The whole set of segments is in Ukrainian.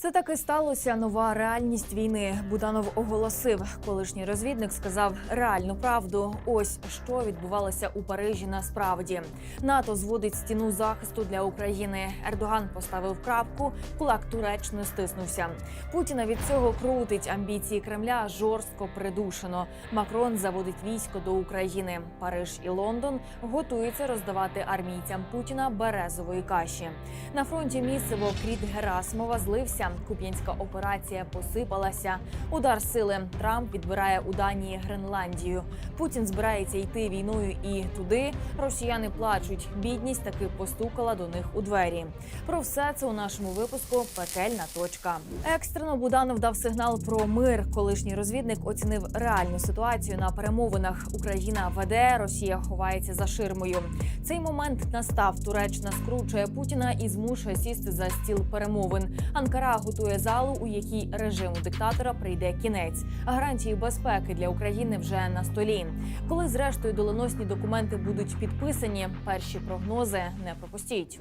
Це таки сталося нова реальність війни. Буданов оголосив. Колишній розвідник сказав реальну правду. Ось що відбувалося у Парижі. Насправді НАТО зводить стіну захисту для України. Ердоган поставив крапку. Кулак Туреччини стиснувся. Путіна від цього крутить. Амбіції Кремля жорстко придушено. Макрон заводить військо до України. Париж і Лондон готуються роздавати армійцям Путіна березової каші. На фронті місцево кріт Герасимова злився. Куп'янська операція посипалася. Удар сили Трамп відбирає у Данії Гренландію. Путін збирається йти війною і туди. Росіяни плачуть. Бідність таки постукала до них у двері. Про все це у нашому випуску Пекельна точка. Екстрено Буданов дав сигнал про мир. Колишній розвідник оцінив реальну ситуацію на перемовинах. Україна веде, Росія ховається за ширмою. Цей момент настав. Туреччина скручує Путіна і змушує сісти за стіл перемовин. Анкара готує залу, у якій режиму диктатора прийде кінець. Гарантії безпеки для України вже на столі. Коли зрештою доленосні документи будуть підписані, перші прогнози не пропустіть.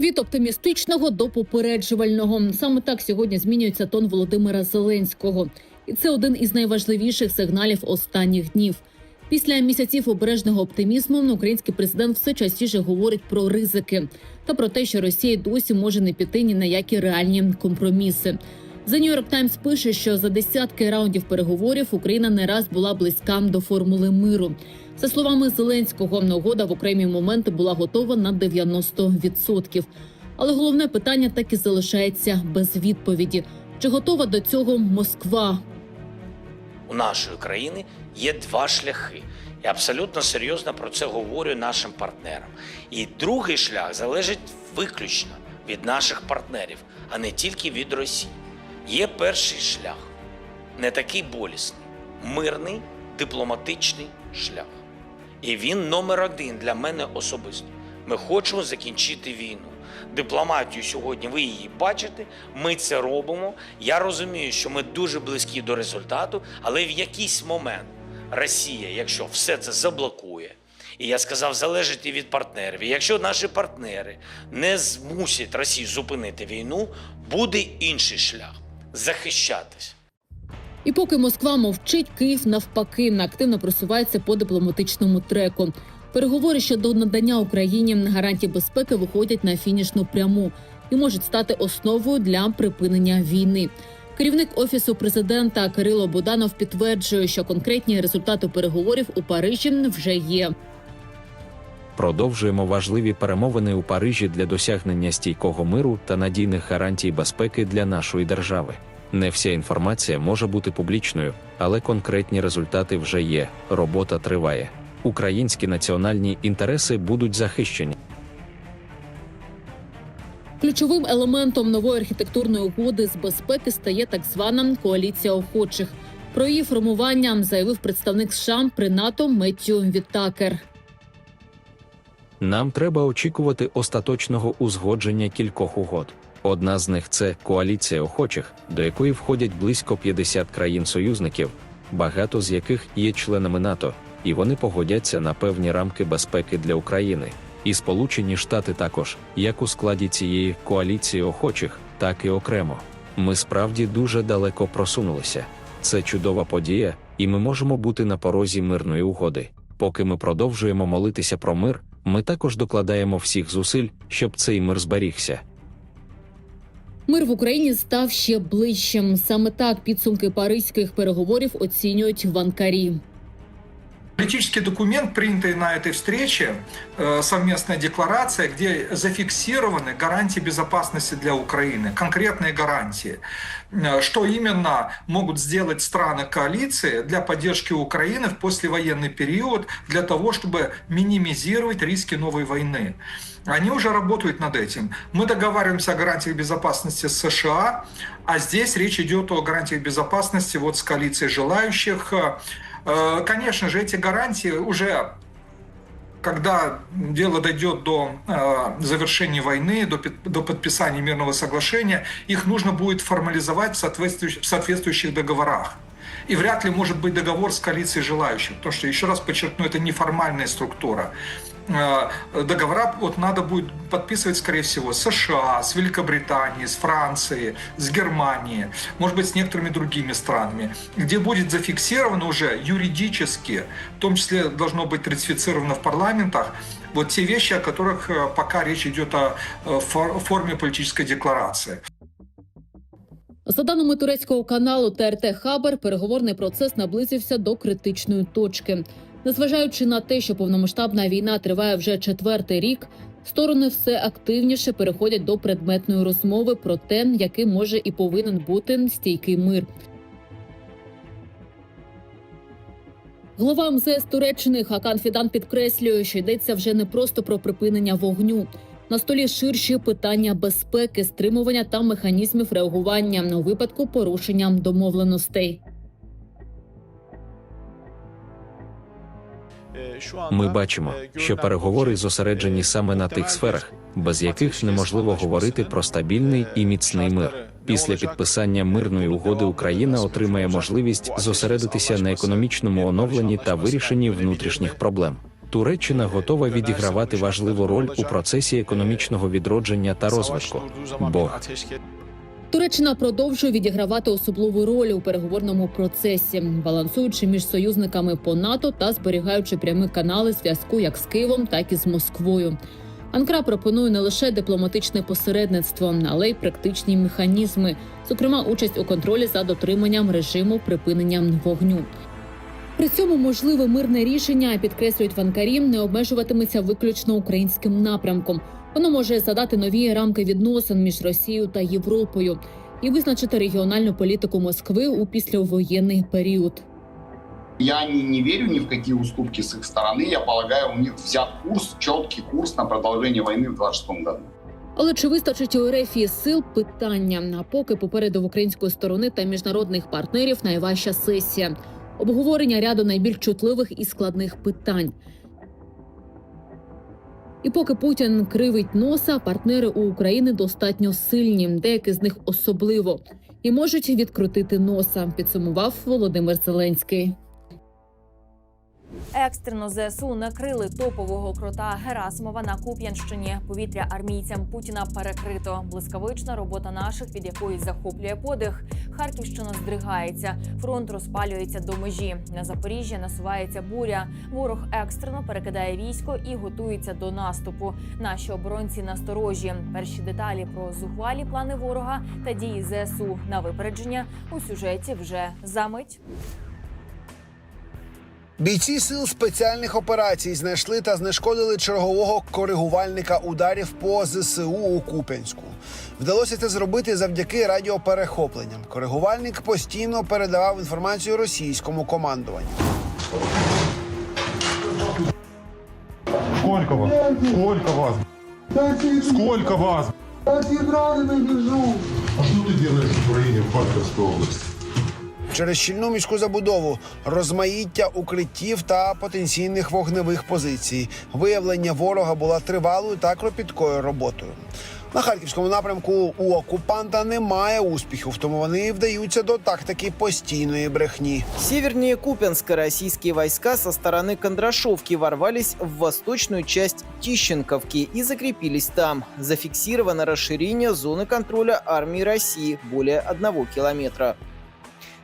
Від оптимістичного до попереджувального саме так сьогодні змінюється тон Володимира Зеленського, і це один із найважливіших сигналів останніх днів. Після місяців обережного оптимізму український президент все частіше говорить про ризики та про те, що Росія досі може не піти ні на які реальні компроміси. The New York Times пише, що за десятки раундів переговорів Україна не раз була близька до формули миру. За словами Зеленського, угода в окремі моменти була готова на 90%. Але головне питання так і залишається без відповіді: чи готова до цього Москва? У нашої країни є два шляхи. Я абсолютно серйозно про це говорю нашим партнерам. І другий шлях залежить виключно від наших партнерів, а не тільки від Росії. Є перший шлях, не такий болісний, мирний дипломатичний шлях. І він номер один для мене особисто. Ми хочемо закінчити війну. Дипломатію сьогодні ви її бачите. Ми це робимо. Я розумію, що ми дуже близькі до результату, але в якийсь момент Росія, якщо все це заблокує, і я сказав, залежить і від партнерів. І якщо наші партнери не змусять Росію зупинити війну, буде інший шлях захищатись. І поки Москва мовчить, Київ навпаки активно просувається по дипломатичному треку. Переговори щодо надання Україні гарантій безпеки виходять на фінішну пряму і можуть стати основою для припинення війни. Керівник офісу президента Кирило Буданов підтверджує, що конкретні результати переговорів у Парижі вже є. Продовжуємо важливі перемовини у Парижі для досягнення стійкого миру та надійних гарантій безпеки для нашої держави. Не вся інформація може бути публічною, але конкретні результати вже є. Робота триває. Українські національні інтереси будуть захищені. Ключовим елементом нової архітектурної угоди з безпеки стає так звана коаліція охочих. Про її формування заявив представник США при НАТО Меттю Віттакер. Нам треба очікувати остаточного узгодження кількох угод. Одна з них це коаліція охочих, до якої входять близько 50 країн-союзників, багато з яких є членами НАТО, і вони погодяться на певні рамки безпеки для України. І Сполучені Штати також, як у складі цієї коаліції охочих, так і окремо. Ми справді дуже далеко просунулися. Це чудова подія, і ми можемо бути на порозі мирної угоди. Поки ми продовжуємо молитися про мир, ми також докладаємо всіх зусиль, щоб цей мир зберігся. Мир в Україні став ще ближчим. Саме так підсумки паризьких переговорів оцінюють в Анкарі. Политический документ, принятый на этой встрече, э, совместная декларация, где зафиксированы гарантии безопасности для Украины, конкретные гарантии, Э, что именно могут сделать страны коалиции для поддержки Украины в послевоенный период, для того, чтобы минимизировать риски новой войны. Они уже работают над этим. Мы договариваемся о гарантиях безопасности с США, а здесь речь идет о гарантиях безопасности вот с коалицией желающих. Э, Конечно же, эти гарантии уже когда дело дойдет до э, завершения войны, до, пи- до подписания мирного соглашения, их нужно будет формализовать в соответствующих, в соответствующих договорах. И вряд ли может быть договор с коалицией желающих, потому что, еще раз подчеркну, это неформальная структура. э, договора вот надо будет подписывать, скорее всего, с США, с Великобританией, с Францией, с Германией, может быть, с некоторыми другими странами, где будет зафиксировано уже юридически, в том числе должно быть ратифицировано в парламентах, вот те вещи, о которых э, пока речь идет о э, фор- форме политической декларации. За даними турецького каналу ТРТ Хабар, переговорний процес наблизився до критичної точки. Незважаючи на те, що повномасштабна війна триває вже четвертий рік, сторони все активніше переходять до предметної розмови про те, яким може і повинен бути стійкий мир. Голова МЗС Туреччини Хакан Фідан підкреслює, що йдеться вже не просто про припинення вогню. На столі ширші питання безпеки, стримування та механізмів реагування у випадку порушення домовленостей. Ми бачимо, що переговори зосереджені саме на тих сферах, без яких неможливо говорити про стабільний і міцний мир. Після підписання мирної угоди Україна отримає можливість зосередитися на економічному оновленні та вирішенні внутрішніх проблем. Туреччина готова відігравати важливу роль у процесі економічного відродження та розвитку. Бо Туреччина продовжує відігравати особливу роль у переговорному процесі, балансуючи між союзниками по НАТО та зберігаючи прямі канали зв'язку як з Києвом, так і з Москвою. Анкара пропонує не лише дипломатичне посередництво, але й практичні механізми, зокрема участь у контролі за дотриманням режиму припинення вогню. При цьому можливе мирне рішення підкреслюють в Анкарі, не обмежуватиметься виключно українським напрямком. Воно може задати нові рамки відносин між Росією та Європою і визначити регіональну політику Москви у післявоєнний період. Я не, не верю ни в какие уступки с их стороны. Я полагаю, у них взят курс, четкий курс на продолжение войны в 26 году. Але чи вистачить у РФ сил питання? А поки попереду в української сторони та міжнародних партнерів найважча сесія обговорення ряду найбільш чутливих і складних питань. І поки Путін кривить носа, партнери у України достатньо сильні, деякі з них особливо, і можуть відкрутити носа. Підсумував Володимир Зеленський. Екстрено ЗСУ накрили топового крота Герасимова на Куп'янщині. Повітря армійцям Путіна перекрито. Блискавична робота наших, від якої захоплює подих. Харківщина здригається. Фронт розпалюється до межі. На Запоріжжя насувається буря. Ворог екстрено перекидає військо і готується до наступу. Наші оборонці насторожі. Перші деталі про зухвалі плани ворога та дії ЗСУ на випередження у сюжеті вже за мить. Бійці сил спеціальних операцій знайшли та знешкодили чергового коригувальника ударів по ЗСУ у Куп'янську. Вдалося це зробити завдяки радіоперехопленням. Коригувальник постійно передавав інформацію російському командуванню. Сколько вас? Сколько вас? Сколько вас? Я раненый лежу. А что ты делаешь в Украине, в Харьковской области? Через щільну міську забудову, розмаїття укриттів та потенційних вогневих позицій. Виявлення ворога була тривалою та кропіткою роботою. На харківському напрямку у окупанта немає успіхів, тому вони вдаються до тактики постійної брехні. Севернее Купянска российские войска со стороны Кондрашовки ворвались в восточную часть Тищенковки и закрепились там. Зафиксировано расширение зоны контроля армии России более одного километра.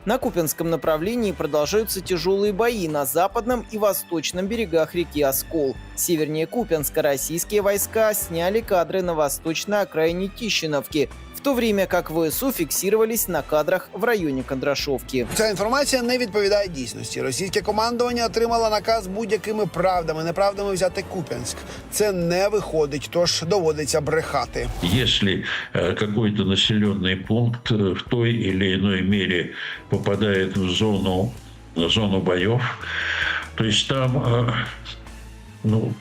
На Купянском направлении продолжаются тяжелые бои на западном и восточном берегах реки Оскол. Севернее Купянска российские войска сняли кадры на восточной окраине Тищиновки, в то время как ВСУ фиксировались на кадрах в районе Кондрашовки. Ця інформація не відповідає дійсності. Російське командування отримало наказ будь-якими правдами, неправдами взяти Куп'янськ. Це не виходить, тож доводиться брехати. Если э, какой-то населенный пункт э, в той или иной мере попадает в зону, в зону боев, то есть там э, ну,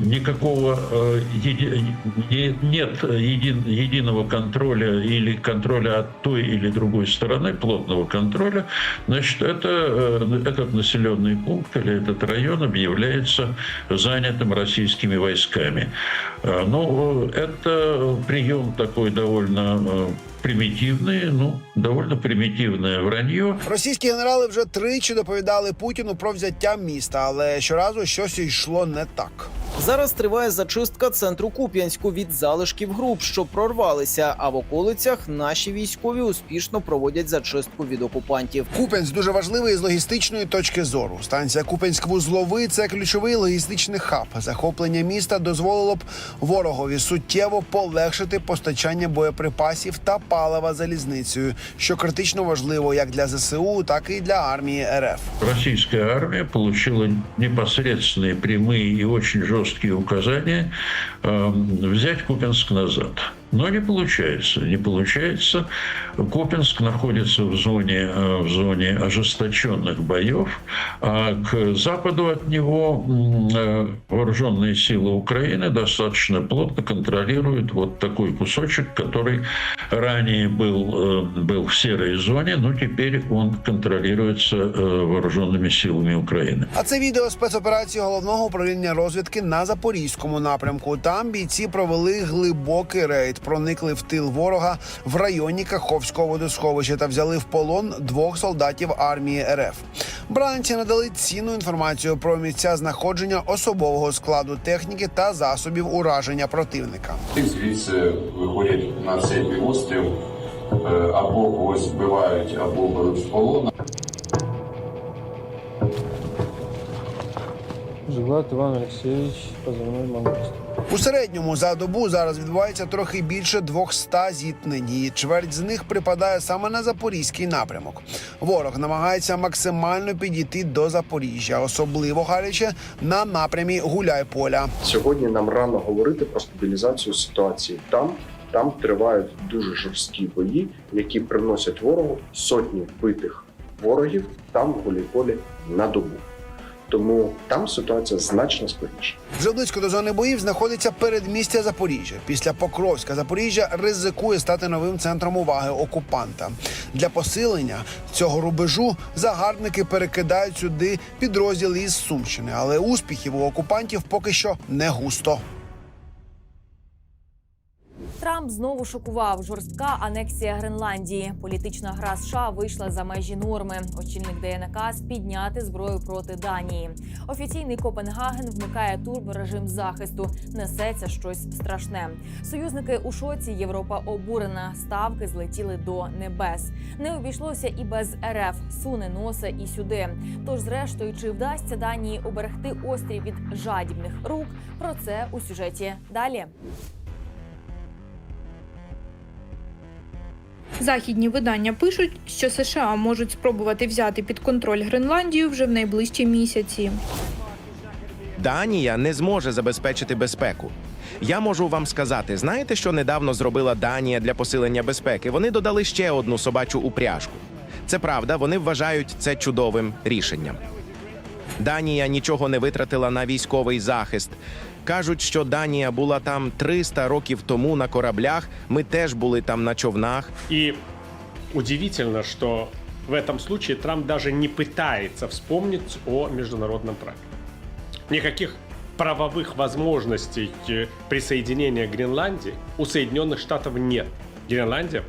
никакого э, еди- не- нет един- единого контроля или контроля от той или другой стороны, плотного контроля, значит, это, э, этот населенный пункт или этот район объявляется занятым российскими войсками. Э, Ну, э, это прием такой довольно э, примитивный, ну, довольно примитивное вранье. Російські генерали вже тричі доповідали Путіну про взяття міста, але щоразу щось йшло не так. Зараз триває зачистка центру Куп'янську від залишків груп, що прорвалися. А в околицях наші військові успішно проводять зачистку від окупантів. Куп'янськ дуже важливий з логістичної точки зору. Станція Куп'янськ-Вузловий – це ключовий логістичний хаб. Захоплення міста дозволило б ворогові суттєво полегшити постачання боєприпасів та палива залізницею, що критично важливо як для ЗСУ, так і для армії РФ. Российская армия получила непосредственные прямые и очень жесткие указания взять Купинск назад. Но не получается, не получается. Купинск находится в зоне, э, в зоне ожесточенных боев, а к западу от него м, э, вооруженные силы Украины достаточно плотно контролируют вот такой кусочек, который ранее был, э, был в серой зоне, но теперь он контролируется э, вооруженными силами Украины. А це відео спецоперації головного управління розвідки на запорізькому напрямку. Там бійці провели глибокий рейд, проникли в тил ворога в районі Каховського водосховища та взяли в полон двох солдатів армії РФ. Бранці надали цінну інформацію про місця знаходження особового складу техніки та засобів ураження противника. Звідси виходять на цей півострів, е, або когось вбивають, або беруть в полон. Жиглат Иван Алексеевич, позывной «Мангуст». У середньому за добу зараз відбувається трохи більше 200 зіткнень. і Чверть з них припадає саме на запорізький напрямок. Ворог намагається максимально підійти до Запоріжжя, особливо гаряче на напрямі Гуляйполя. Сьогодні нам рано говорити про стабілізацію ситуації там. Там тривають дуже жорсткі бої, які приносять ворогу сотні вбитих ворогів там в Гуліполі на добу. Тому там ситуація значно складніша. Вже близько до зони боїв знаходиться передмістя Запоріжжя. Після Покровська Запоріжжя ризикує стати новим центром уваги окупанта. Для посилення цього рубежу загарбники перекидають сюди підрозділи із Сумщини, але успіхів у окупантів поки що не густо. Трамп знову шокував жорстка анексія Гренландії. Політична гра США вийшла за межі норми. Очільник дає наказ підняти зброю проти Данії. Офіційний Копенгаген вмикає турборежим захисту. Несеться щось страшне. Союзники у шоці. Європа обурена. Ставки злетіли до небес. Не обійшлося і без РФ. Суне носа і сюди. Тож, зрештою, чи вдасться Данії оберегти острів від жадібних рук? Про це у сюжеті далі. Західні видання пишуть, що США можуть спробувати взяти під контроль Гренландію вже в найближчі місяці. Данія не зможе забезпечити безпеку. Я можу вам сказати, знаєте, що недавно зробила Данія для посилення безпеки? Вони додали ще одну собачу упряжку. Це правда, вони вважають це чудовим рішенням. Данія нічого не витратила на військовий захист. Кажуть, що Данія була там 300 років тому на кораблях. Ми теж були там на човнах. И удивительно, что в этом случае Трамп даже не пытается вспомнить о международном праве. Никаких правовых возможностей э, присоединения Гренландии у Соединенных Штатов нет. Гренландия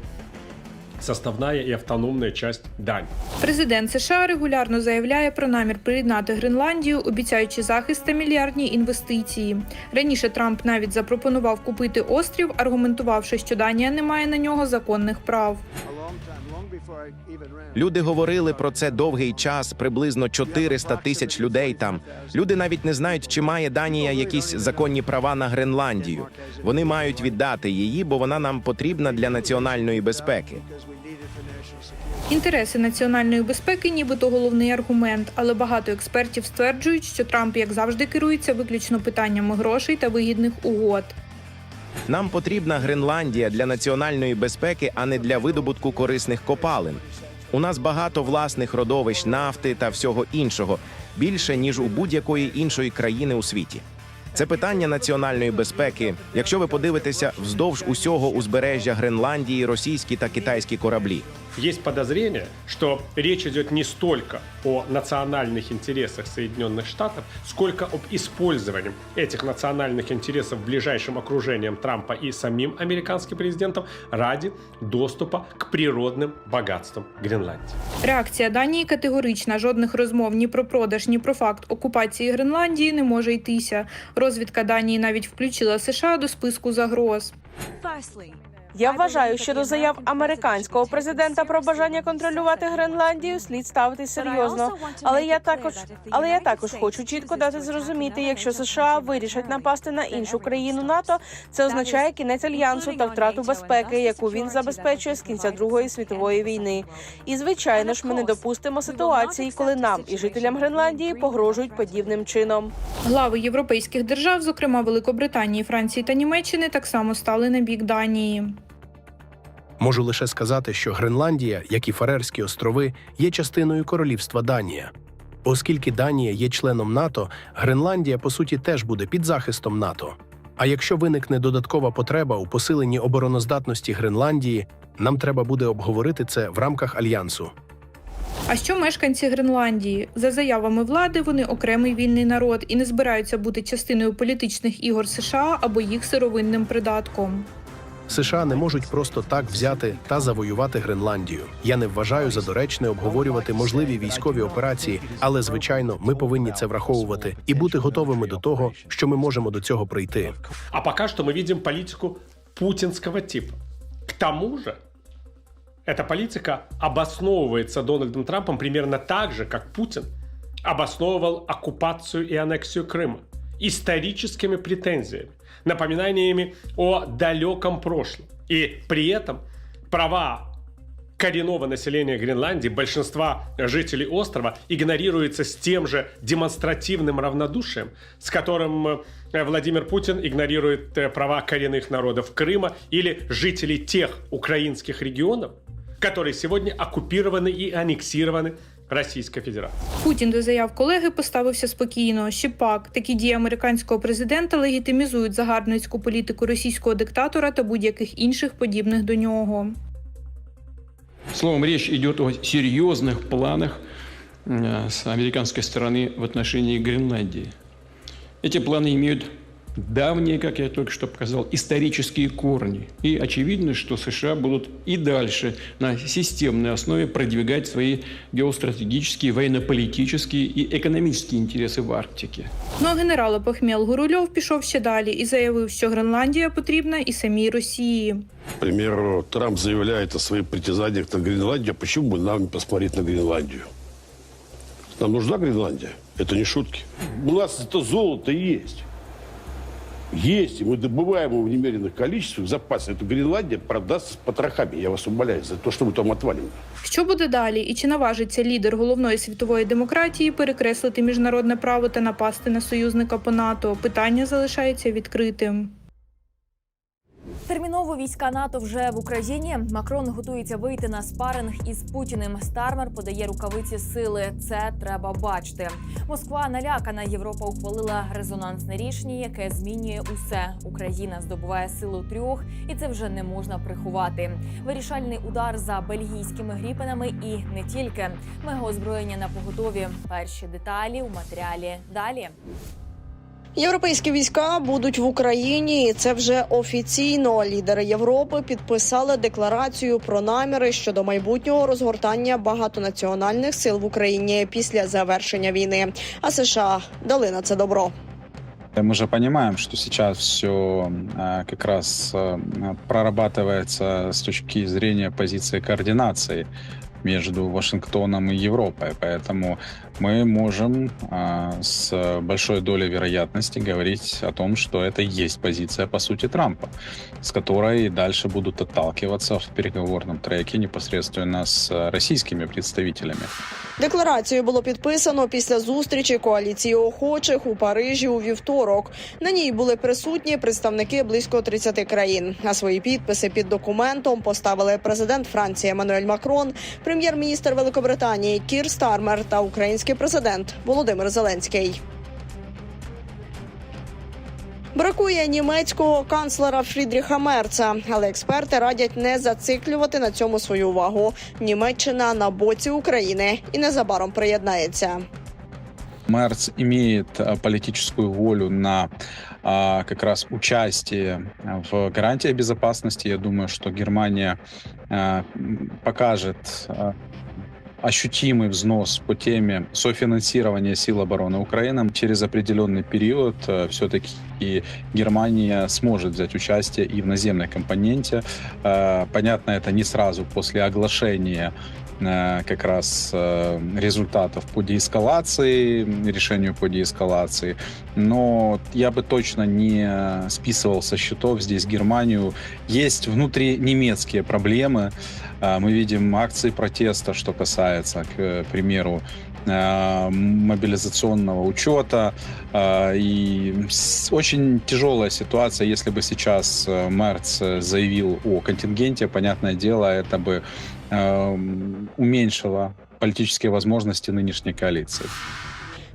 составная и автономная часть Дании. Президент США регулярно заявляє про намір приєднати Гренландію, обіцяючи захист та мільярдні інвестиції. Раніше Трамп навіть запропонував купити острів, аргументувавши, що Данія не має на нього законних прав. Люди говорили про це довгий час, приблизно 400 тисяч людей там. Люди навіть не знають, чи має Данія якісь законні права на Гренландію. Вони мають віддати її, бо вона нам потрібна для національної безпеки. Інтереси національної безпеки, нібито головний аргумент, але багато експертів стверджують, що Трамп, як завжди, керується виключно питаннями грошей та вигідних угод. Нам потрібна Гренландія для національної безпеки, а не для видобутку корисних копалин. У нас багато власних родовищ нафти та всього іншого більше ніж у будь-якої іншої країни у світі. Це питання національної безпеки. Якщо ви подивитеся вздовж усього узбережжя Гренландії, російські та китайські кораблі. Есть подозрение, что речь идет не столько о национальных интересах Соединенных Штатов, сколько об использовании этих национальных интересов ближайшим окружением Трампа и самим американским президентом ради доступа к природным богатствам Гренландии. Реакція Данії категорична. Жодних розмов ні про продаж, ні про факт окупації Гренландії не може йтися. Розвідка Данії навіть включила США до списку загроз. Я вважаю, що до заяв американського президента про бажання контролювати Гренландію слід ставитись серйозно. Але я також, але я також хочу чітко дати зрозуміти, якщо США вирішать напасти на іншу країну НАТО, це означає кінець альянсу та втрату безпеки, яку він забезпечує з кінця Другої світової війни. І звичайно ж, ми не допустимо ситуації, коли нам і жителям Гренландії погрожують подібним чином. Глави європейських держав, зокрема Великобританії, Франції та Німеччини, так само стали на бік Данії. Можу лише сказати, що Гренландія, як і Фарерські острови, є частиною королівства Данія. Оскільки Данія є членом НАТО, Гренландія по суті теж буде під захистом НАТО. А якщо виникне додаткова потреба у посиленні обороноздатності Гренландії, нам треба буде обговорити це в рамках альянсу. А що мешканці Гренландії? За заявами влади, вони окремий вільний народ і не збираються бути частиною політичних ігор США або їх сировинним придатком. США не можуть просто так взяти та завоювати Гренландію. Я не вважаю за доречне обговорювати можливі військові операції, але звичайно, ми повинні це враховувати і бути готовими до того, що ми можемо до цього прийти. А пока что мы видим политику путинского типа. К тому же, эта политика обосновывается Дональдом Трампом примерно так же, как Путин обосновывал оккупацию и аннексию Крыма историческими претензиями, Напоминаниями о далеком прошлом. И при этом права коренного населения Гренландии, большинства жителей острова, игнорируется с тем же демонстративным равнодушием, с которым э, Владимир Путин игнорирует э, права коренных народов Крыма или жителей тех украинских регионов, которые сегодня оккупированы и аннексированы Российской Федерацией. Путін до заяв колеги поставився спокійно. Щепак, такі дії американського президента легітимізують загарбницьку політику російського диктатора та будь-яких інших подібних до нього. Словом, речь идет о серьезных планах э, с американской стороны в отношении Гренландии. Эти планы имеют давние, как я только что показал, исторические корни. И очевидно, что США будут и дальше на системной основе продвигать свои геостратегические, военно-политические и экономические интересы в Арктике. Ну а генерал Пахмєл Гурульов пішов ще далі і заявив, що Гренландія потрібна і самій Росії. К примеру, Трамп заявляет о своих притязаниях на Гренландию. Почему бы нам не посмотреть на Гренландию? Нам нужна Гренландия? Это не шутки. У нас это золото есть. Есть, и мы добываем его в немеренных количествах, запасы. Эту Гренландия продаст с потрохами, я вас умоляю, за то, что мы там отвалим. Що буде далі, і чи наважиться лідер головної світової демократії перекреслити міжнародне право та напасти на союзника по НАТО? Питання залишається відкритим. Терміново війська НАТО вже в Україні. Макрон готується вийти на спаринг із Путіним. Стармер подає рукавиці сили. Це треба бачити. Москва налякана. Європа ухвалила резонансне рішення, яке змінює усе. Україна здобуває силу трьох, і це вже не можна приховати. Вирішальний удар за бельгійськими гріпенами і не тільки. Мегаозброєння на поготові. Перші деталі у матеріалі далі. Європейські війська будуть в Україні. і Це вже офіційно. Лідери Європи підписали декларацію про наміри щодо майбутнього розгортання багатонаціональних сил в Україні після завершення війни. А США дали на це добро. Мы же понимаем, что сейчас все как раз э, прорабатывается с точки зрения позиции координации между Вашингтоном и Европой. Поэтому мы можем а, с большой долей вероятности говорить о том, что это и есть позиция, по сути, Трампа, с которой дальше будут отталкиваться в переговорном треке непосредственно с российскими представителями. Декларацію було підписано після зустрічі коаліції охочих у Парижі у вівторок. На ній були присутні представники близько 30 країн. А свої підписи під документом поставили президент Франції Еммануель Макрон, прем'єр-міністр Великобританії Кір Стармер та український президент Володимир Зеленський. Бракує німецького канцлера Фрідріха Мерца, але експерти радять не зациклювати на цьому свою увагу. Німеччина на боці України і незабаром приєднається. Мерц имеет а, политическую волю на а, как раз участие в гарантии безопасности. Я думаю, что Германия а, покажет а, ощутимый взнос по теме софинансирования сил обороны Украины через определенный период э, все-таки Германия сможет взять участие и в наземной компоненте. Э, Понятно, это не сразу после оглашения э, как раз э, результатов по деэскалации, решению по деэскалации. Но я бы точно не списывал со счетов здесь Германию. Есть внутринемецкие проблемы. Э, Мы видим акции протеста, что касается, к примеру, э, мобилизационного учета. Э, И очень тяжелая ситуация, если бы сейчас э, Мерц э, заявил о контингенте, понятное дело, это бы уменьшило политические возможности нынешней коалиции.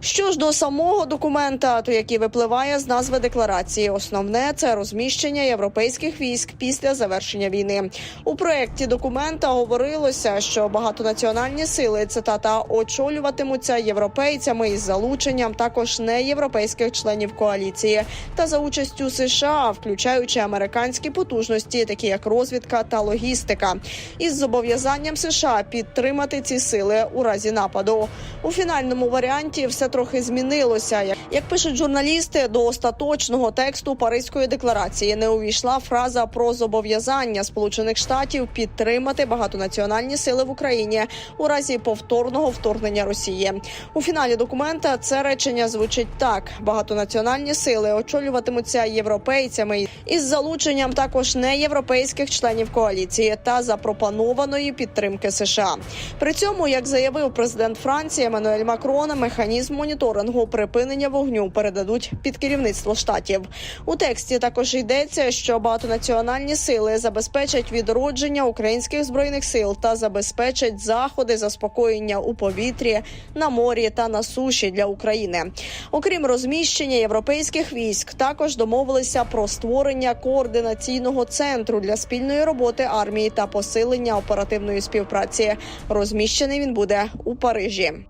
Що ж до самого документа, то який випливає з назви декларації, основне це розміщення європейських військ після завершення війни. У проєкті документа говорилося, що багатонаціональні сили цитата очолюватимуться європейцями із залученням також неєвропейських членів коаліції та за участю США, включаючи американські потужності, такі як розвідка та логістика, із зобов'язанням США підтримати ці сили у разі нападу. У фінальному варіанті все трохи змінилося. Як- пишуть журналісти, до остаточного тексту Паризької декларації не увійшла фраза про зобов'язання Сполучених Штатів підтримати багатонаціональні сили в Україні у разі повторного вторгнення Росії. У фіналі документа це речення звучить так: багатонаціональні сили очолюватимуться європейцями із залученням також неєвропейських членів коаліції та запропонованої підтримки США. При цьому, як заявив президент Франції Еммануель Макрон, механізм моніторингу припинення вогню передадуть під керівництво штатів. У тексті також йдеться, що багатонаціональні сили забезпечать відродження українських збройних сил та забезпечать заходи заспокоєння у повітрі, на морі та на суші для України. Окрім розміщення європейських військ, також домовилися про створення координаційного центру для спільної роботи армії та посилення оперативної співпраці. Розміщений він буде у Парижі.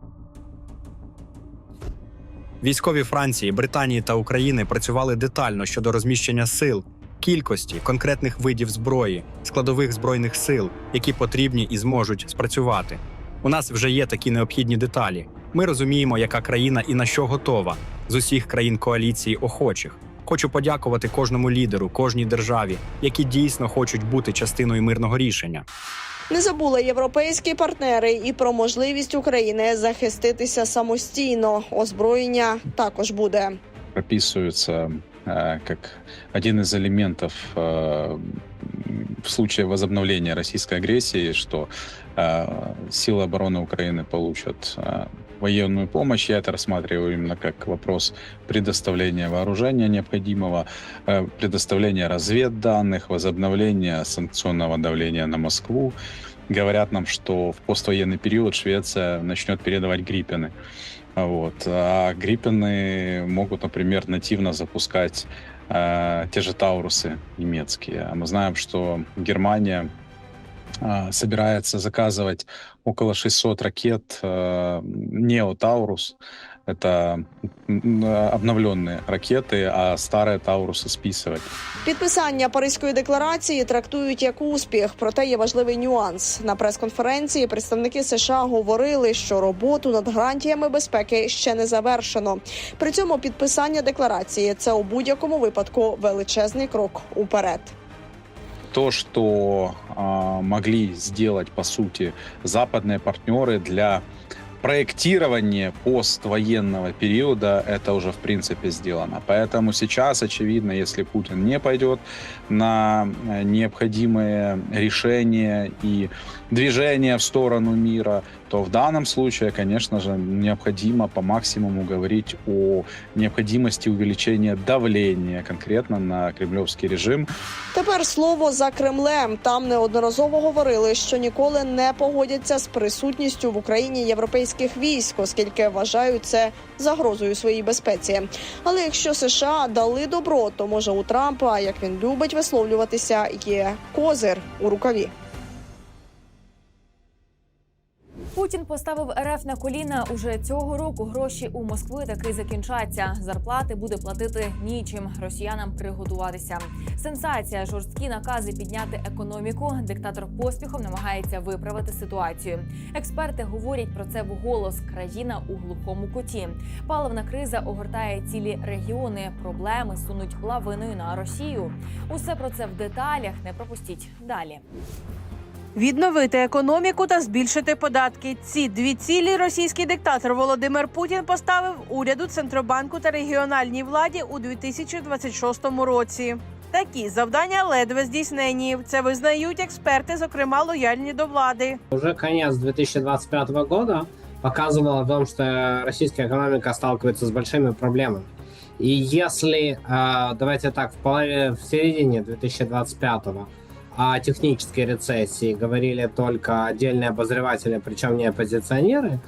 Військові Франції, Британії та України працювали детально щодо розміщення сил, кількості, конкретних видів зброї, складових збройних сил, які потрібні і зможуть спрацювати. У нас вже є такі необхідні деталі. Ми розуміємо, яка країна і на що готова з усіх країн коаліції охочих. Хочу подякувати кожному лідеру, кожній державі, які дійсно хочуть бути частиною мирного рішення. Не забули європейські партнери і про можливість України захиститися самостійно. Озброєння також буде. прописывается э, как один из элементов э, в случае возобновления российской агрессии, что э, силы обороны Украины получат э, военную помощь. Я это рассматриваю именно как вопрос предоставления вооружения необходимого, э, предоставления разведданных, возобновления санкционного давления на Москву. Говорят нам, что в поствоенный период Швеция начнет передавать гриппены. Вот. А гриппены могут, например, нативно запускать э, те же Таурусы немецкие. А мы знаем, что Германия э, собирается заказывать около 600 ракет э, Нео Таурус. Это м, обновленные ракеты, а старые Таурусы списывать. Підписання Паризької декларації трактують як успіх, проте є важливий нюанс. На прес-конференції представники США говорили, що роботу над гарантіями безпеки ще не завершено. При цьому підписання декларації це у будь-якому випадку величезний крок уперед. То, что а, могли сделать, по сути, западные партнеры для проектирования поствоенного периода, это уже, в принципе, сделано. Поэтому сейчас, очевидно, если Путин не пойдет на э, необходимые решения и движения в сторону мира, то в данном случае, конечно же, необходимо по максимуму говорить о необходимости увеличения давления конкретно на кремлевский режим. Тепер слово за Кремлем. Там неодноразово говорили, що ніколи не погодяться з присутністю в Україні європейських військ, оскільки вважають це загрозою своїй безпеці. Але якщо США дали добро, то може у Трампа, як він любить висловлюватися, є козир у рукаві. Путін поставив РФ на коліна уже цього року. Гроші у Москви таки закінчаться. Зарплати буде платити нічим. Росіянам приготуватися. Сенсація, жорсткі накази підняти економіку. Диктатор поспіхом намагається виправити ситуацію. Експерти говорять про це вголос. Країна у глухому куті. Паливна криза огортає цілі регіони. Проблеми сунуть лавиною на Росію. Усе про це в деталях. Не пропустіть далі. Відновити економіку та збільшити податки. Ці дві цілі російський диктатор Володимир Путін поставив уряду центробанку та регіональній владі у 2026 році. Такі завдання ледве здійснені. Це визнають експерти, зокрема лояльні до влади. Уже конец 2025 года показывал о том, что российская экономика сталкивается с большими проблемами. И если, э, давайте так, в, половине, в середине 2025 о технической рецессии говорили только отдельные обозреватели, причем не оппозиционеры,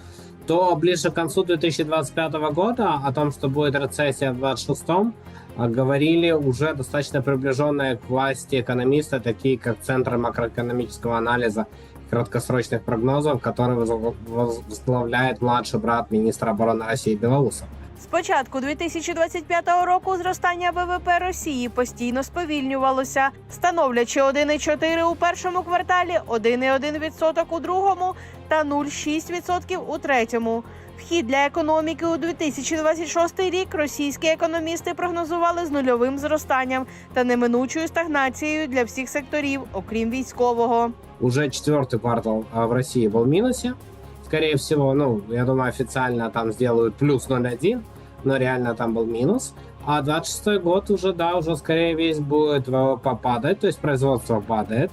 то ближе к концу 2025 года о том, что будет рецессия в 2026 говорили уже достаточно приближенные к власти экономисты, такие как Центр макроэкономического анализа краткосрочных прогнозов, который возгла- возглавляет младший брат министра обороны России Белоусов. З початку 2025 року зростання ВВП Росії постійно сповільнювалося, становлячи 1,4 у першому кварталі, 1,1% у другому та 0,6% у третьому. Вхід для економіки у 2026 рік російські економісти прогнозували з нульовим зростанням та неминучою стагнацією для всіх секторів, окрім військового. Уже четвертый квартал в России был в минусе. Скорее всего, ну, я думаю, официально там сделают плюс 0,1, но реально там был минус. А 26 год уже, да, уже скорее весь будет ВВП падать, то есть производство падает.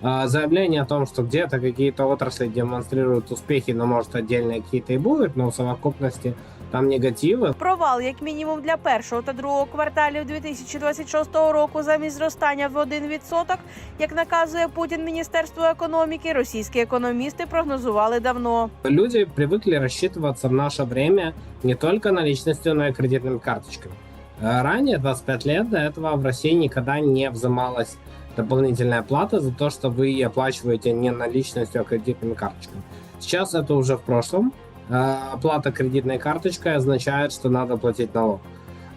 А, Заявление о том, что где-то какие-то отрасли демонстрируют успехи, но может отдельные какие-то и будут, но в совокупности там негативы. Провал, як мінімум, для першого та другого кварталів 2026 року замість зростання в 1%, як наказує Путін Міністерство економіки, російські економісти прогнозували давно. Люди привыкли рассчитываться в наше время не только наличностью, но и кредитными карточками. Э, Ранее, 25 лет до этого, в России никогда не взималась дополнительная плата за то, что вы оплачиваете не наличностью, а кредитными карточками. Сейчас это уже в прошлом. Э, Оплата кредитной карточкой означает, что надо платить налог.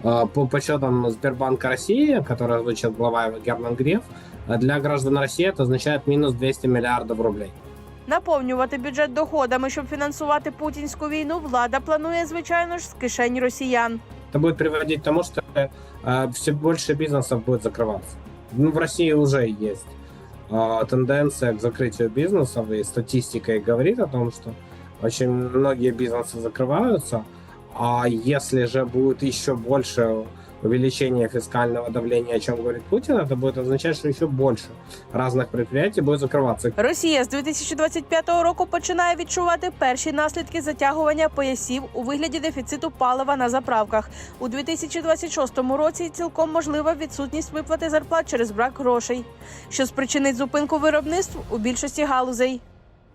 Э, По подсчетам Сбербанка России, который озвучил глава его Герман Греф, э, для граждан России это означает минус 200 миллиардов рублей. Наповнювати бюджет доходами, щоб фінансувати путінську війну, влада планує, звичайно ж, з кишень росіян. Это будет приводить к тому, что э, все больше бизнесов будет закрываться. Ну, в России уже есть э, тенденция к закрытию бизнесов, и статистика и говорит о том, что очень многие бизнесы закрываются, а если же будет еще больше увеличение фискального давления, о чем говорит Путин, это будет означать, что еще больше разных предприятий будет закрываться. Росія з 2025 року починає відчувати перші наслідки затягування поясів у вигляді дефіциту палива на заправках. У 2026 році цілком можлива відсутність виплати зарплат через брак грошей, що спричинить зупинку виробництв у більшості галузей.